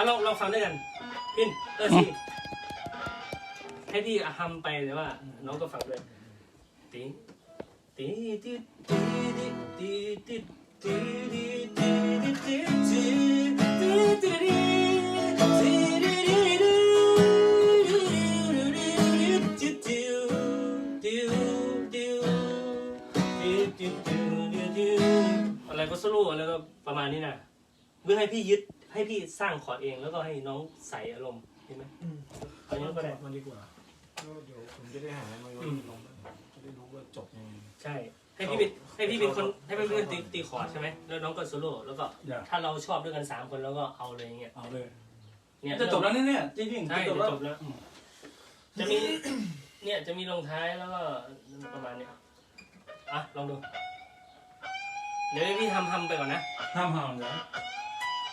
อะลองลองฟังด้วยกันพินเออสิให้พี่ฮัมไปแต่ว่า น้องก็ฟังด้วยตีตีตีตีตีตีตีตีตีตีตีตีตีอะไรก็สโลว์อะไรก็ประมาณนี้นะเพื่อให้พี่ยึด ให้พี่สร้างคอร์ดเองแล้วก็ให้น้องใส่อารมณ์เห็นไหมอืมเอาอย่างนี้ก็ได้ มันดีกว่าก็เดี๋ยวผมจะได้หามาอืมลงจะได้รู้ว่าจบยังไง ใช่ ให้พี่เป็นให้พี่เป็นคนให้พี่เป็นตีตีคอร์ดใช่ไหมแล้วน้องก็โซโล่แล้วก็อย่า ถ้าเราชอบด้วยกันสามคนแล้วก็เอาเลยอย่างเงี้ยเอาเลยเนี่ย จะจบแล้วเนี่ยเนี่ยจริงๆใช่จะจจะบแล้วจบแล้วจะมี เนี่ยจะมีลงท้ายแล้วก็ประมาณเนี้ยอะลองดู เดี๋ยวให้พี่ทำทำไปก่อนนะห้ามห่างเลยตีดีตีประ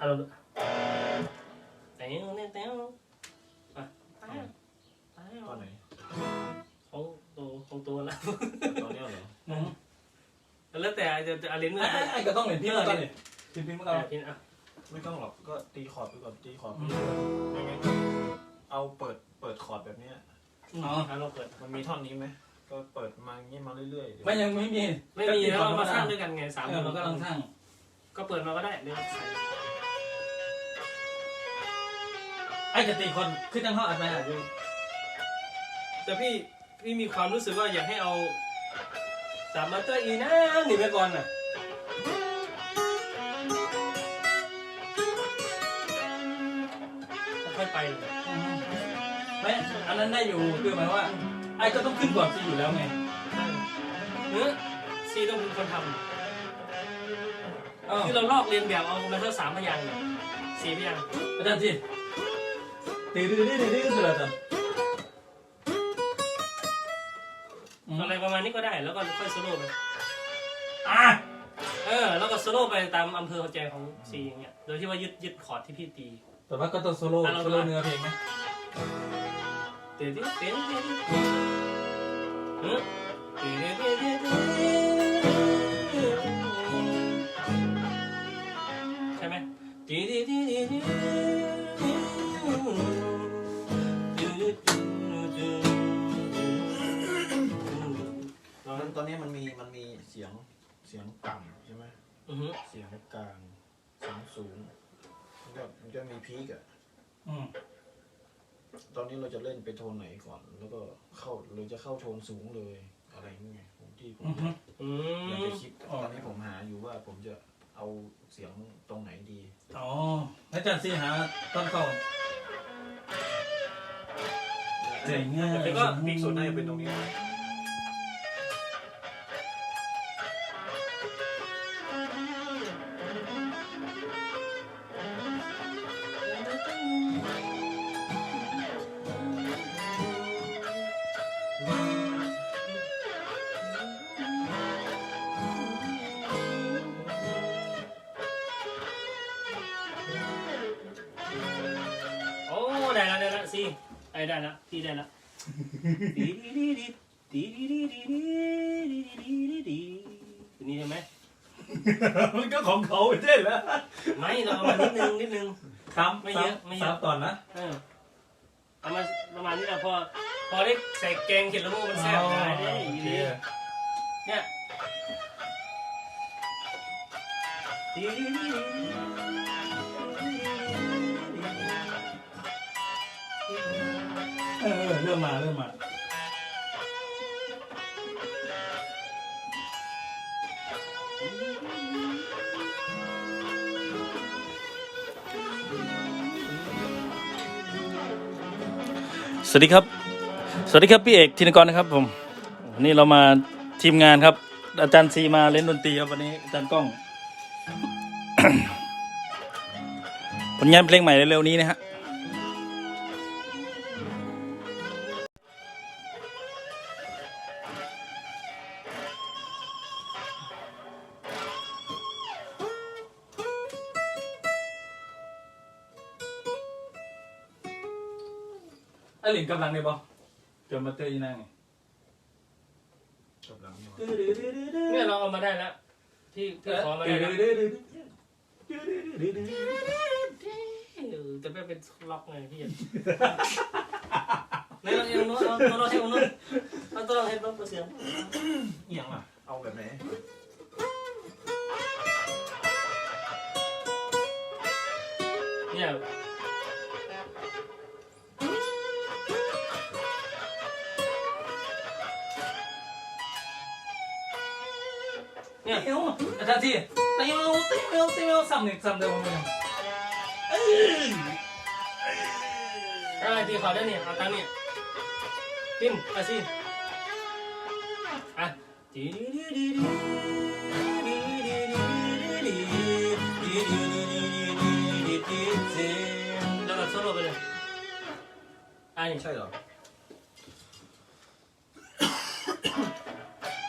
เลยเอาลองดูอะเอาลองดูเต้วเนี่ยเต้วอะไปอะไปตอะอนไหนของตัวของตัวละตอนเนี้ยเหรออืมแล้วแต่จะจะเอาลิ้นไอ้ไอ้ไอ้ก็ต้องเห็นพี่มาก่อนเลยพี่พี่มาก่อนกินอะไม่ต้องหรอกก็ตีคอร์ดไปก่อนตีคอร์ดไปอืมเรื่อยๆไม่งั้นก็เอาเปิดเปิดคอร์ดแบบเนี้ยอ๋ออะเราเปิดมันมีท่อนนี้ไหมก็เปิดมาอย่างงี้มาเรื่อยๆเดี๋ยวไม่ยังไม่มี ไม่มีแล้วเรามาสร้างด้วยกันไงสามเอคอนเรากำลังสร้างก็เปิดมาก็ได้เดี๋ย อ้จะตีคนขึ้นจังห้องอัดไหมอะอยู่แต่พี่พี่มีความรู้สึกว่าอยากให้เอาสามมาเตอร์อีนะหนีไปก่อนน่ะแล้วค่อยไปเลยอืมไม่อันนั้นได้อยู่คือหมายว่า ไอ้ก็ต้องขึ้นก่อนซีอยู่แล้วไงเนื้อซีต้องเป็นคนทอ้าวำคือเราลอกเรียนแบบเอามาทั้งสามพยางค์เนี่ยสี่พยางค์อาจารย์จีตีดื้ อดื้อดื้อดื้อคืออะไรอาจารย์อืมอะไรประมาณนี้ก็ได้แล้วก็ค่อยโซโล่ไปอะเออ แล้วก็โซโล่ไปตามอำเภอใจของซีอย่างเงี้ย โดยที่ว่ายึดยึดคอร์ดที่พี่ตี แต่ว่าก็ต้องโซโล่อะเราโซโล่เนื้อเพลงไหมเตะดิเตะดิเตะดิเออเตะดิเตะดิเตะ ตอนตอนนี้มันมีมันมีเสียงเสียงต่ำใช่ไหมอือฮึเสียงกลางเสียงสูงมันก็มันจะมีพีกอะอืมตอนนี้เราจะเล่นไปโทนไหนก่อน แล้วก็เข้าหรือจะเข้าโทนสูงเลยอะไรนี่ไงผมที่ผมอือฮึอือยากมจะคิดตอนนี้ผมหาอยู่ว่าผมจะเอาเสียงตรงไหนดี อ๋ออาจารย์ซีหาต้นเข้าเจ๋งอะแต่ก็พีกสุดน่าจะเป็นตรงนี้โอ้ ซีไอ้ได้แล้วพี่ได้แล้วดีดีดีดีดีดีดีดีดีดีดีดีดีนี่ใช่ไหมมันก็ของเขาไม่ใช่เหรอไม่เราเอามานิดนึงนิดนึงครับไม่เยอะไม่เยอะสามตอนนะเออเอามาประมาณนี้แหละพอพอได้ใส่แกงเห็ดละโงูมันแซ่บได้ได้โอเคเนี่ยดีดีดีดี ริ่มมาเริ่มมาสวัสดีครับ สวัสดีครับพี่เอกธินกรนะครับ ผมวันนี้เรามาทีมงานครับ อาจารย์ซีมาเล่นดนตรีครับวันนี้อาจารย์กล้อง ผลงานเพลงใหม่เร็วๆนี้นะฮะ หลิงกำลังเนี่ยบอเจอมาเตอร์อีนั่งไงกับหลังนี่วะเนี่ยเราเอามาได้แล้วที่ที่ขอมาได้แล้วจะไม่เป็นล็อกไงพี่ในเราเองนู้นเราตัวเราเองนู้นเราตัวเราเองต้องเสียงเอียงล่ะเอาแบบไหน ติ้วอาจารย์ที่ติ้วติ้วติ้วสามเนียงสามเนียงมันเออตีขอได้เนี่ยเอาตังเนี่ยติ้มอาซีอะดีแลโซโล่ไปเลยอันนี้ใช่เหรอ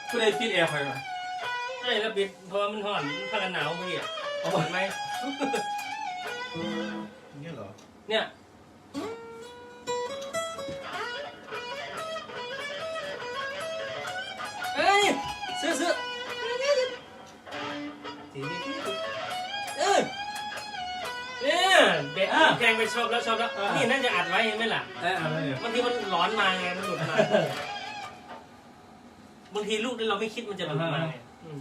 คุณได้ติดแอร์ใครมา ไอ้แล้วปิดเพราะว่ามันห่อนถ้ากันหนาวมึงอะเอาเปิไปดไหมเนี่ยเหรอเนี่ยเฮ้ยซื้อซื้อเออเนี่ยเด็กแกงไปชอบแล้วชอบแล้ว นี่น่าจะอัดไว้เห็นไหมล่ะ เอ้ยอะไรเนี่ยบางทีมันร้อนมาไง มันหลุดมา บางทีลูกที่เราไม่คิดมันจะหลุดมาไง อืม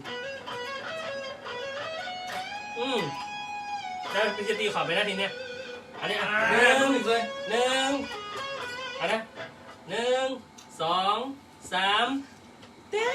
อืมแล้วพี่จะตีขอบไปหน้าทีเนี้ยอันนี้อะหเดี๋ยวนึ่ต้องงหนึ่งเลยหนึ่งอันนะหนึ่งสองสามเต้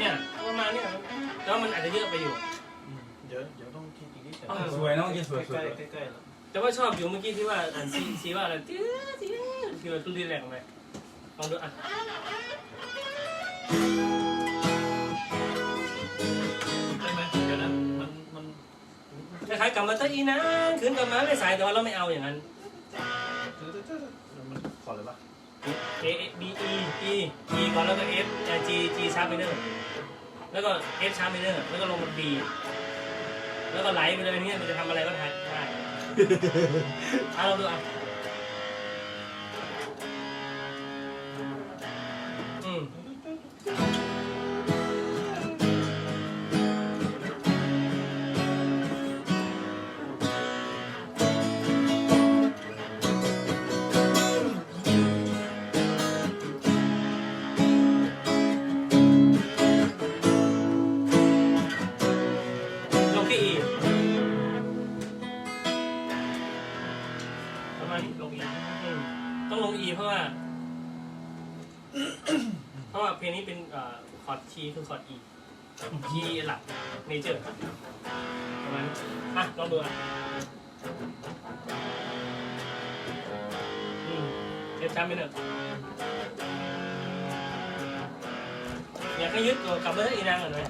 เนี่ยประมาณเนี้ยแต่ว่ามันอาจจะเยอะไปอยู่ เดี๋ยวเดี๋ยวต้องคิดอีกนิดแต่สวยน้องกินสวยสใกวยล้ๆใกล้ๆแล้วแต่ว่าชอบอยู่เมื่อกี้ที่ว่าอันซีซีว่าอะไรตื้อตื้อที่ว่าตุ้ดีแรงไหมลองดูอะได้ไหมเดี๋ยวนะมันมันคล้ายๆกลับมาตะอีนะคืนกลับมาไม่สายแต่ว่าเราไม่เอาอย่างนั้น มันขอเลยปะ A B E E E ก่อนแล้วก็ F เอ่อ G G sharp minor แล้วก็ F sharp minor แล้วก็ลงมา B แล้วก็ไหลไปเลยเนี่ยมันจะทำอะไรก็ได้ได้เอาเราดูอะ ลง E เพราะว่า เพราะว่าเพลงนี้เป็นเอ่อคอร์ดคีย์คือคอร์ด E คีย์หลักเมเจอร์ประมาณนี้อะลองดูอะอืมเทปช้ำไปเนอะอยากให้ยึดตัวกลับมาที่อีนางก่อนไหม